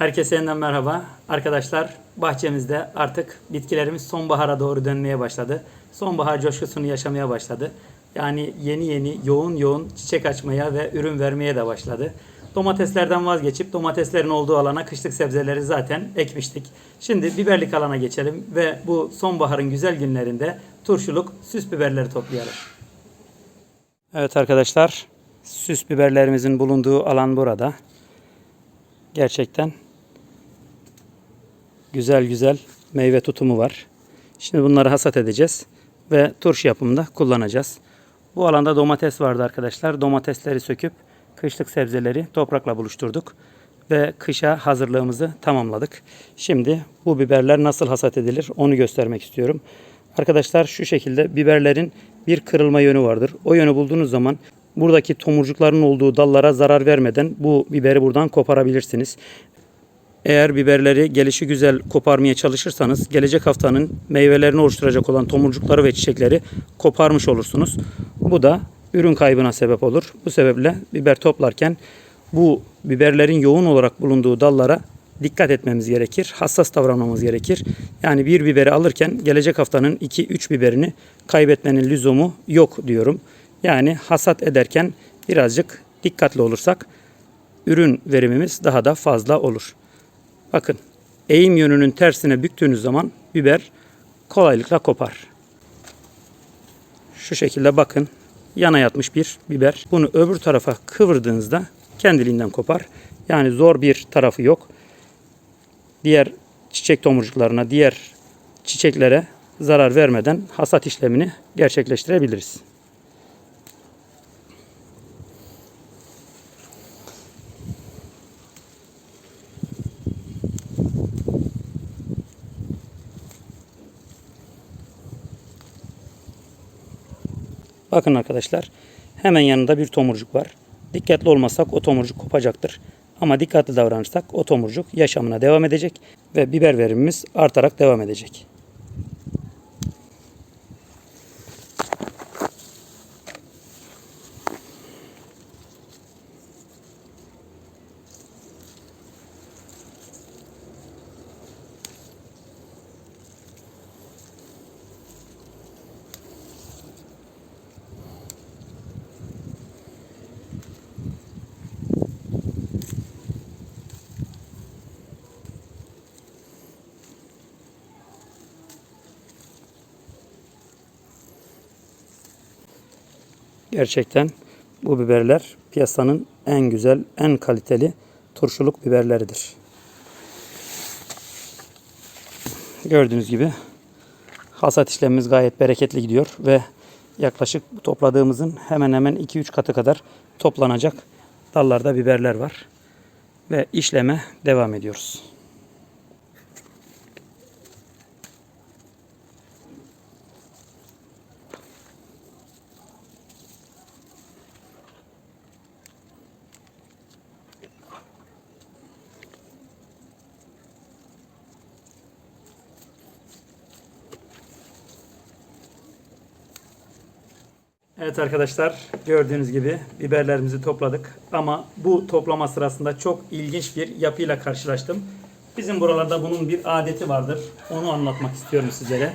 Herkese yeniden merhaba. Arkadaşlar bahçemizde artık bitkilerimiz sonbahara doğru dönmeye başladı. Sonbahar coşkusunu yaşamaya başladı. Yani yeni yeni yoğun yoğun çiçek açmaya ve ürün vermeye de başladı. Domateslerden vazgeçip domateslerin olduğu alana kışlık sebzeleri zaten ekmiştik. Şimdi biberlik alana geçelim ve bu sonbaharın güzel günlerinde turşuluk süs biberleri toplayalım. Evet arkadaşlar süs biberlerimizin bulunduğu alan burada. Gerçekten güzel güzel meyve tutumu var. Şimdi bunları hasat edeceğiz ve turşu yapımında kullanacağız. Bu alanda domates vardı arkadaşlar. Domatesleri söküp kışlık sebzeleri toprakla buluşturduk ve kışa hazırlığımızı tamamladık. Şimdi bu biberler nasıl hasat edilir onu göstermek istiyorum. Arkadaşlar şu şekilde biberlerin bir kırılma yönü vardır. O yönü bulduğunuz zaman buradaki tomurcukların olduğu dallara zarar vermeden bu biberi buradan koparabilirsiniz. Eğer biberleri gelişi güzel koparmaya çalışırsanız gelecek haftanın meyvelerini oluşturacak olan tomurcukları ve çiçekleri koparmış olursunuz. Bu da ürün kaybına sebep olur. Bu sebeple biber toplarken bu biberlerin yoğun olarak bulunduğu dallara dikkat etmemiz gerekir. Hassas davranmamız gerekir. Yani bir biberi alırken gelecek haftanın 2-3 biberini kaybetmenin lüzumu yok diyorum. Yani hasat ederken birazcık dikkatli olursak ürün verimimiz daha da fazla olur. Bakın eğim yönünün tersine büktüğünüz zaman biber kolaylıkla kopar. Şu şekilde bakın yana yatmış bir biber. Bunu öbür tarafa kıvırdığınızda kendiliğinden kopar. Yani zor bir tarafı yok. Diğer çiçek tomurcuklarına, diğer çiçeklere zarar vermeden hasat işlemini gerçekleştirebiliriz. Bakın arkadaşlar hemen yanında bir tomurcuk var. Dikkatli olmazsak o tomurcuk kopacaktır. Ama dikkatli davranırsak o tomurcuk yaşamına devam edecek ve biber verimimiz artarak devam edecek. Gerçekten bu biberler piyasanın en güzel, en kaliteli turşuluk biberleridir. Gördüğünüz gibi hasat işlemimiz gayet bereketli gidiyor ve yaklaşık topladığımızın hemen hemen 2-3 katı kadar toplanacak dallarda biberler var. Ve işleme devam ediyoruz. Evet arkadaşlar gördüğünüz gibi biberlerimizi topladık ama bu toplama sırasında çok ilginç bir yapıyla karşılaştım. Bizim buralarda bunun bir adeti vardır. Onu anlatmak istiyorum sizlere.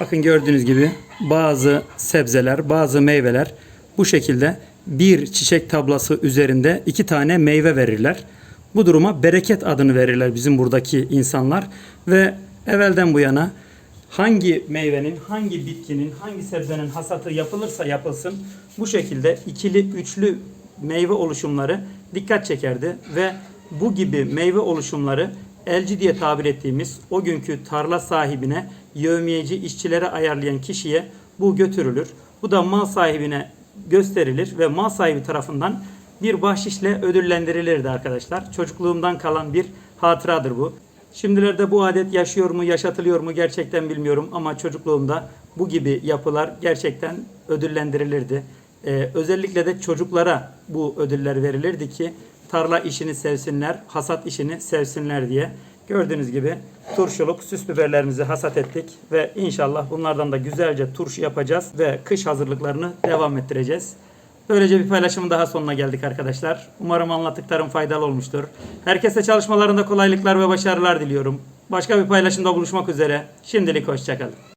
Bakın gördüğünüz gibi bazı sebzeler, bazı meyveler bu şekilde bir çiçek tablası üzerinde iki tane meyve verirler. Bu duruma bereket adını verirler bizim buradaki insanlar ve evvelden bu yana hangi meyvenin, hangi bitkinin, hangi sebzenin hasatı yapılırsa yapılsın bu şekilde ikili, üçlü meyve oluşumları dikkat çekerdi ve bu gibi meyve oluşumları elci diye tabir ettiğimiz o günkü tarla sahibine, yevmiyeci işçilere ayarlayan kişiye bu götürülür. Bu da mal sahibine gösterilir ve mal sahibi tarafından bir bahşişle ödüllendirilirdi arkadaşlar. Çocukluğumdan kalan bir hatıradır bu. Şimdilerde bu adet yaşıyor mu, yaşatılıyor mu gerçekten bilmiyorum ama çocukluğumda bu gibi yapılar gerçekten ödüllendirilirdi. Ee, özellikle de çocuklara bu ödüller verilirdi ki tarla işini sevsinler, hasat işini sevsinler diye. Gördüğünüz gibi turşuluk süs biberlerimizi hasat ettik ve inşallah bunlardan da güzelce turşu yapacağız ve kış hazırlıklarını devam ettireceğiz. Böylece bir paylaşımın daha sonuna geldik arkadaşlar. Umarım anlattıklarım faydalı olmuştur. Herkese çalışmalarında kolaylıklar ve başarılar diliyorum. Başka bir paylaşımda buluşmak üzere. Şimdilik hoşçakalın.